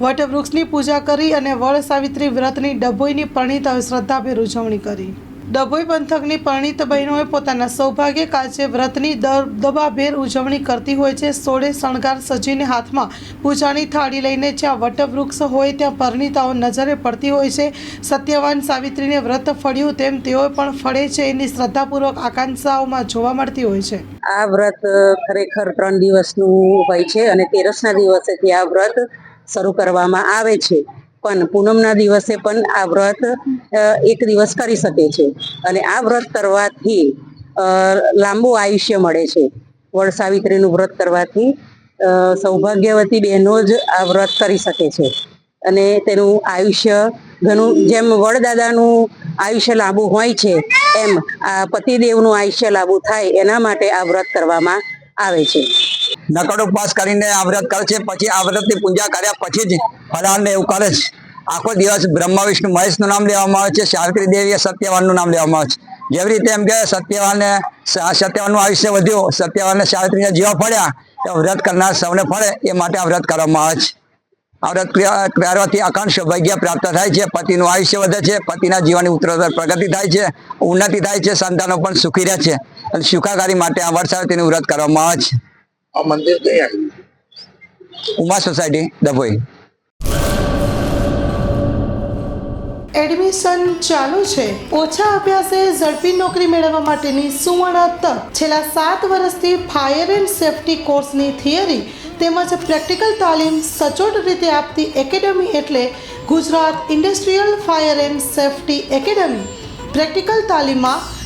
વટવૃક્ષની પૂજા કરી અને વડ સાવિત્રી વ્રતની ડભોઈની પરણિતાઓએ શ્રદ્ધાભેર ઉજવણી કરી. ડભોઈ પંથકની પરણિત બહેનોએ પોતાના સૌભાગ્ય કાચે વ્રતની દબાભેર ઉજવણી કરતી હોય છે. સોળે શણગાર સજીને હાથમાં પૂજાની થાળી લઈને જ્યાં વટવૃક્ષ હોય ત્યાં પરણિતાઓ નજરે પડતી હોય છે. સત્યવાન સાવિત્રીને વ્રત ફળ્યું તેમ તેઓ પણ ફળે છે એની શ્રદ્ધાપૂર્વક આકાંક્ષાઓમાં જોવા મળતી હોય છે. આ વ્રત ખરેખર ત્રણ દિવસનું હોય છે અને તેરસના દિવસેથી આ વ્રત શરૂ કરવામાં આવે છે. પણ પૂનમના દિવસે પણ આ વ્રત એક દિવસ કરી શકે છે. અને આ વ્રત કરવાથી લાંબુ આયુષ્ય મળે છે. વડ સાવિત્રીનું વ્રત કરવાથી સૌભાગ્યવતી બહેનો જ આ વ્રત કરી શકે છે. અને તેનું આયુષ્ય ઘણું, જેમ વડદાદાનું આયુષ્ય લાંબુ હોય છે, એમ આ પતિદેવનું આયુષ્ય લાંબુ થાય, એના માટે આ વ્રત કરવામાં આવે છે. નકડ ઉપવાસ કરીને આ વ્રત કરે છે, પછી આ વ્રતની પૂજા કર્યા પછી જ ફલાહાર ને એવું કરે છે. આખો દિવસ બ્રહ્મા, વિષ્ણુ, મહેશનું નામ લેવામાં આવે છે સાવિત્રી દેવી સત્યવાનનું નામ લેવામાં આવે છે. જેવી રીતે એમ કે સત્યવાનને સત્યવાનનું આયુષ્ય વધ્યું, સત્યવાનને સાવિત્રીને જીવા ફળ્યા, તો વ્રત કરનાર સૌને ફળે, એ માટે આ વ્રત કરવામાં આવે છે. આ વ્રત કરવાથી અખંડ સૌભાગ્ય પ્રાપ્ત થાય છે, પતિનું આયુષ્ય વધે છે, પતિના જીવનની ઉત્તરોત્તર પ્રગતિ થાય છે, ઉન્નતિ થાય છે, સંતાનો પણ સુખી રહે છે. અને સુખાકારી માટે આ વરસાદ તેનું વ્રત કરવામાં આવે છે. આ મંદિર ઉમા સોસાયટી ડભોઈ. એડમિશન ચાલુ છે. ઓછા અભ્યાસે ઝડપી નોકરી મેળવવા માટેની સુવર્ણ તક. છેલ્લા સાત વર્ષથી ફાયર એન્ડ સેફટી કોર્સની થિયરી તેમજ પ્રેક્ટિકલ તાલીમ સચોટ રીતે આપતી એકેડમી એટલે Gujarat industrial fire and safety academy. Practical તાલીમમાં